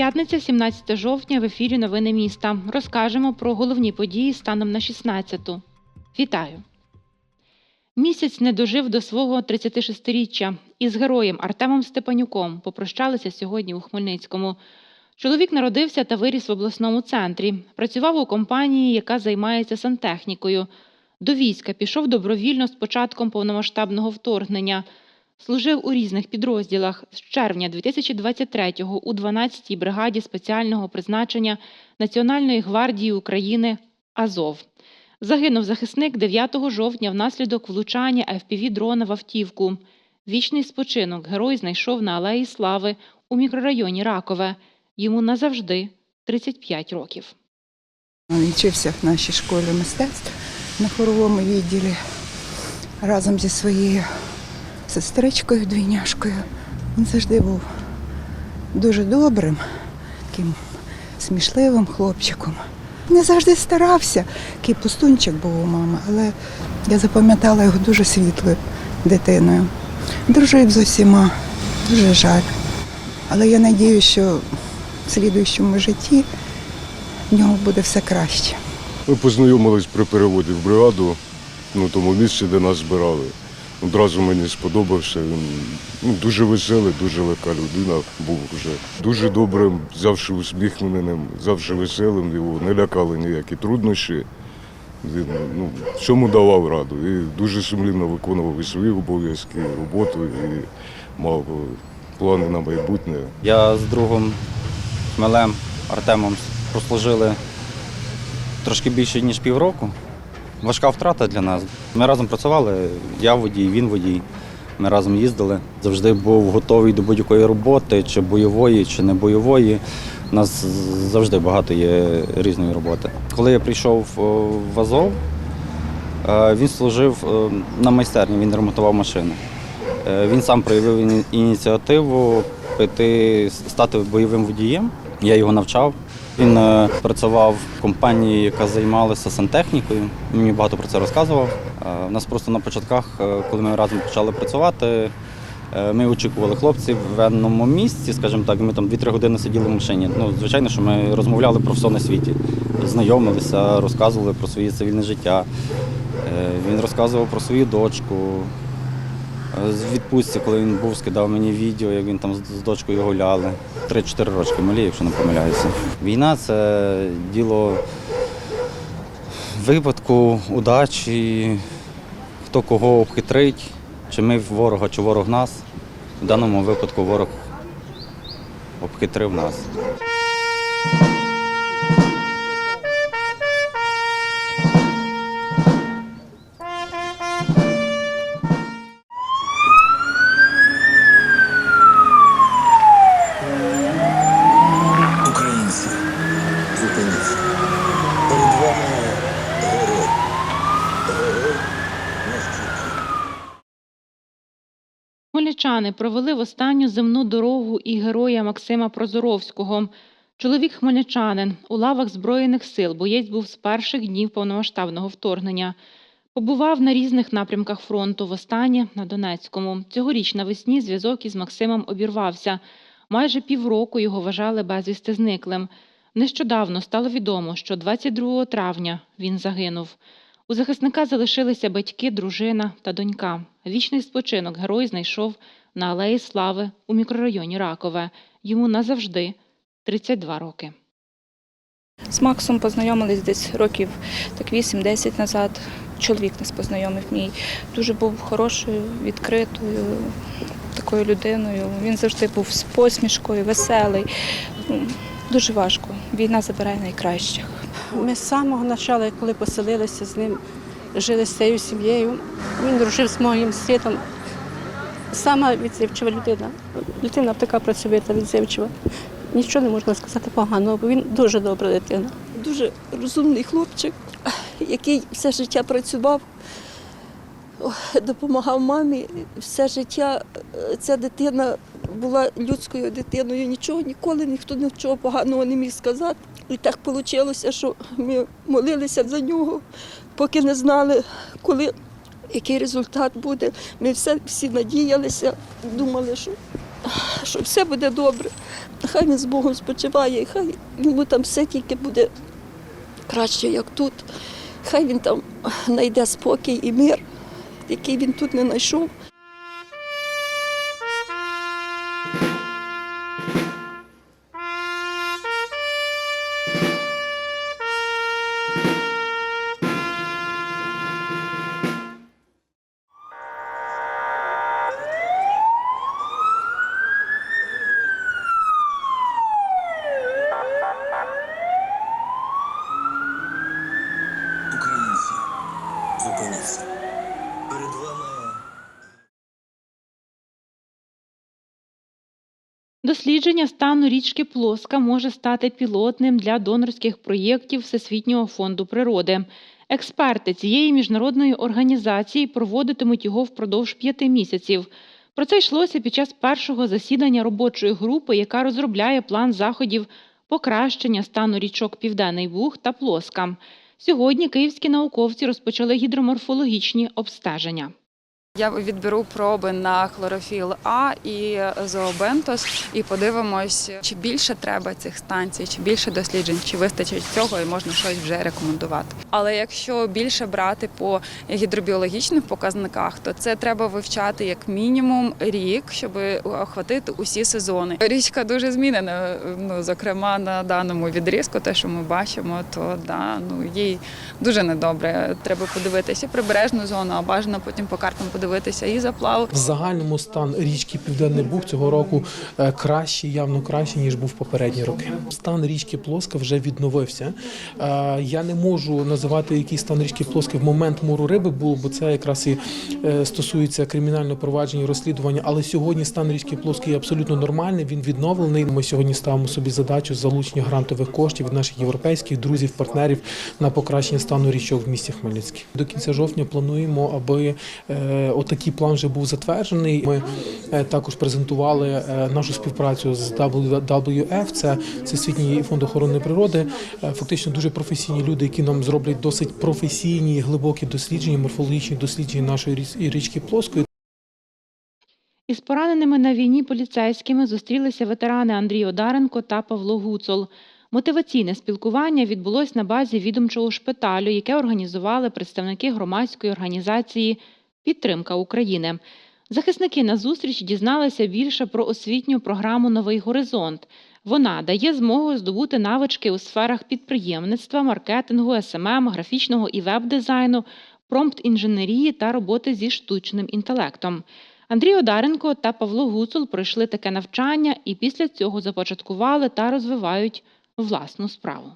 П'ятниця, 17 жовтня, в ефірі Новини міста. Розкажемо про головні події станом на 16-ту. Вітаю! Місяць не дожив до свого 36-річчя. Із героєм Артемом Степанюком попрощалися сьогодні у Хмельницькому. Чоловік народився та виріс в обласному центрі. Працював у компанії, яка займається сантехнікою. До війська пішов добровільно з початком повномасштабного вторгнення. Служив у різних підрозділах з червня 2023-го у 12-й бригаді спеціального призначення Національної гвардії України Азов. Загинув захисник 9 жовтня внаслідок влучання fpv дрона в автівку. Вічний спочинок герой знайшов на Алеї Слави у мікрорайоні Ракове. Йому назавжди 35 років. Він вчився в нашій школі мистецтв на хоровому відділі разом зі своєю сестричкою, двійняшкою. Він завжди був дуже добрим, таким смішливим хлопчиком. Не завжди старався, такий пустунчик був у мами, але я запам'ятала його дуже світлою дитиною. Дружив з усіма, дуже жаль. Але я надію, що в слідуючому житті в нього буде все краще. Ми познайомились при переводі в бригаду, ну, тому місці, де нас збирали. Одразу мені сподобався. Він ну, дуже веселий, дуже легка людина був вже. Дуже добрим, завжди усміхненим, завжди веселим, його не лякали ніякі труднощі. Він ну, всьому давав раду. І дуже сумлінно виконував і свої обов'язки, і роботу, і мав е, плани на майбутнє. Я з другом Хмелем Артемом прослужили трошки більше, ніж півроку. Важка втрата для нас. Ми разом працювали, я водій, він водій. Ми разом їздили. Завжди був готовий до будь-якої роботи, чи бойової, чи не бойової. У нас завжди багато є різної роботи. Коли я прийшов в Азов, е, він служив е, на майстерні, він ремонтував машини. Е, Він сам проявив ініціативу піти стати бойовим водієм. Я його навчав. Він е, працював в компанії, яка займалася сантехнікою. Мені багато про це розказував. Е, У нас просто на початках, е, коли ми разом почали працювати, е, ми очікували хлопців в енному місці, скажімо так, ми там 2-3 години сиділи в машині. Ну, звичайно, що ми розмовляли про все на світі, знайомилися, розказували про своє цивільне життя. Е, Він розказував про свою дочку. З відпустці, коли він був, скидав мені відео, як він там з дочкою гуляли. 3-4 рочки малі, якщо не помиляюся. Війна це діло випадку, удачі, хто кого обхитрить, чи ми ворога, чи ворог нас. В даному випадку ворог обхитрив нас. Хмельничани провели в останню земну дорогу і героя Максима Прозоровського. Чоловік хмельничанин у лавах Збройних сил, боєць був з перших днів повномасштабного вторгнення. Побував на різних напрямках фронту, востаннє на Донецькому. Цьогоріч навесні зв'язок із Максимом обірвався. Майже півроку його вважали безвісти зниклим. Нещодавно стало відомо, що 22 травня він загинув. У захисника залишилися батьки, дружина та донька. Вічний спочинок герой знайшов на Алеї Слави у мікрорайоні Ракове. Йому назавжди 32 роки. З Максом познайомились десь років так 8-10 назад. Чоловік нас познайомив мій. Дуже був хорошою, відкритою, такою людиною. Він завжди був з посмішкою, веселий. Дуже важко. Війна забирає найкращих. Ми з самого початку, коли поселилися з ним, жили з цією сім'єю. Він дружив з моїм сином. Сама відзивчива людина. Дитина така працьовита, відзивчива. Нічого не можна сказати поганого, бо він дуже добра дитина. дуже розумний хлопчик, який все життя працював, допомагав мамі. Все життя е, ця дитина була людською дитиною, нічого ніколи ніхто нічого поганого не міг сказати. І так вийшло, що ми молилися за нього, поки не знали, коли який результат буде. Ми все, всі надіялися, думали, що, що все буде добре. Хай він з Богом спочиває, хай йому там все тільки буде краще, як тут. Хай він там знайде спокій і мир, який він тут не знайшов. Дослідження стану річки Плоска може стати пілотним для донорських проєктів Всесвітнього фонду природи. Експерти цієї міжнародної організації проводитимуть його впродовж п'яти місяців. Про це йшлося під час першого засідання робочої групи, яка розробляє план заходів покращення стану річок Південний Буг та Плоска. Сьогодні київські науковці розпочали гідроморфологічні обстеження. Я відберу проби на хлорофіл А і зообентос і подивимось, чи більше треба цих станцій, чи більше досліджень, чи вистачить цього, і можна щось вже рекомендувати. Але якщо більше брати по гідробіологічних показниках, то це треба вивчати як мінімум рік, щоб охватити усі сезони. Річка дуже змінена. Ну зокрема на даному відрізку, те, що ми бачимо, то да ну їй дуже недобре. Треба подивитися прибережну зону, а бажано потім по картам подивитися і заплав. В загальному стан річки Південний Буг цього року е, кращий, явно кращий, ніж був попередні роки. Стан річки Плоска вже відновився. Е, Я не можу називати який стан річки Плоски в момент мору риби було, бо це якраз і е, стосується кримінального провадження і розслідування. Але сьогодні стан річки Плоски є абсолютно нормальний. Він відновлений. Ми сьогодні ставимо собі задачу залучення грантових коштів від наших європейських друзів, партнерів на покращення стану річок в місті Хмельницький. До кінця жовтня плануємо, аби отакий план вже був затверджений. Ми е, також презентували е, нашу співпрацю з WWF, це Всесвітній фонд охорони природи. Е, Фактично дуже професійні люди, які нам зроблять досить професійні глибокі дослідження, морфологічні дослідження нашої річ- річки Плоскої. Із пораненими на війні поліцейськими зустрілися ветерани Андрій Одаренко та Павло Гуцол. Мотиваційне спілкування відбулось на базі відомчого шпиталю, яке організували представники громадської організації Підтримка України. Захисники на зустріч дізналися більше про освітню програму Новий горизонт. Вона дає змогу здобути навички у сферах підприємництва, маркетингу, СММ, графічного і веб-дизайну, промпт-інженерії та роботи зі штучним інтелектом. Андрій Одаренко та Павло Гуцул пройшли таке навчання і після цього започаткували та розвивають власну справу.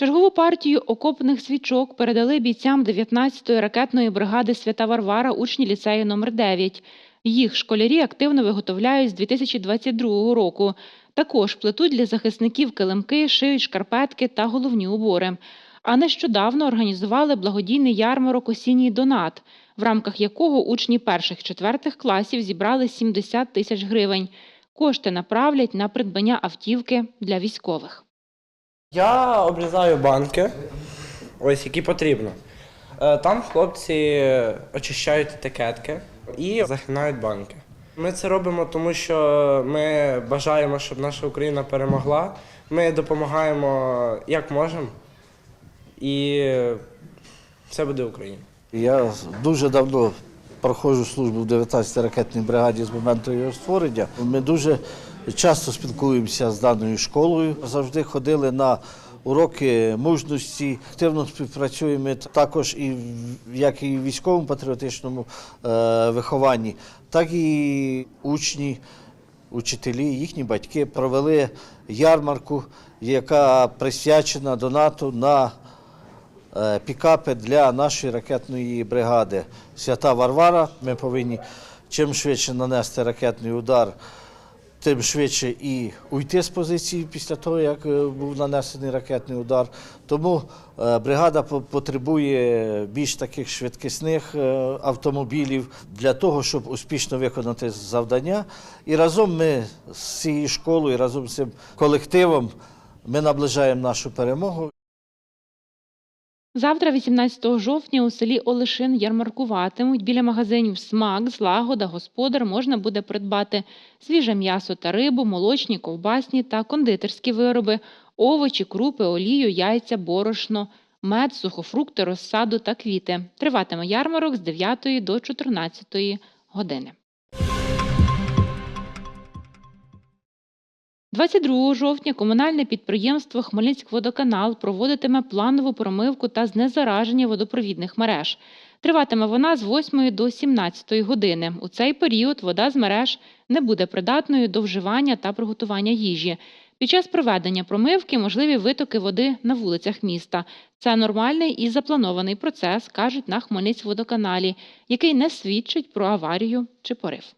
Чергову партію окопних свічок передали бійцям 19-ї ракетної бригади Свята Варвара учні ліцею номер 9 Їх школярі активно виготовляють з 2022 року. Також плетуть для захисників килимки, шиють шкарпетки та головні убори. А нещодавно організували благодійний ярмарок Осінній донат, в рамках якого учні перших-четвертих класів зібрали 70 тисяч гривень. Кошти направлять на придбання автівки для військових. Я обрізаю банки, ось які потрібно. Е, Там хлопці очищають етикетки і загинають банки. Ми це робимо, тому що ми бажаємо, щоб наша Україна перемогла. Ми допомагаємо як можемо. І це буде Україна. Я дуже давно проходжу службу в 19-й ракетній бригаді з моменту його створення. Ми дуже часто спілкуємося з даною школою. Завжди ходили на уроки мужності, активно співпрацюємо також і як і в військовому патріотичному е, вихованні, так і учні, учителі, їхні батьки провели ярмарку, яка присвячена донату на е, пікапи для нашої ракетної бригади Свята Варвара. Ми повинні чим швидше нанести ракетний удар тим швидше і уйти з позиції після того, як е, був нанесений ракетний удар. Тому е, бригада потребує більш таких швидкісних е, автомобілів для того, щоб успішно виконати завдання. І разом ми з цією школою, разом з цим колективом ми наближаємо нашу перемогу. Завтра, 18 жовтня, у селі Олешин ярмаркуватимуть. Біля магазинів Смак, Злагода, Господар можна буде придбати свіже м'ясо та рибу, молочні, ковбасні та кондитерські вироби, овочі, крупи, олію, яйця, борошно, мед, сухофрукти, розсаду та квіти. Триватиме ярмарок з 9 до 14 години. 22 жовтня комунальне підприємство Хмельницькводоканал проводитиме планову промивку та знезараження водопровідних мереж. Триватиме вона з 8 до 17 години. У цей період вода з мереж не буде придатною до вживання та приготування їжі. Під час проведення промивки можливі витоки води на вулицях міста. Це нормальний і запланований процес, кажуть на Хмельницькводоканалі, який не свідчить про аварію чи порив.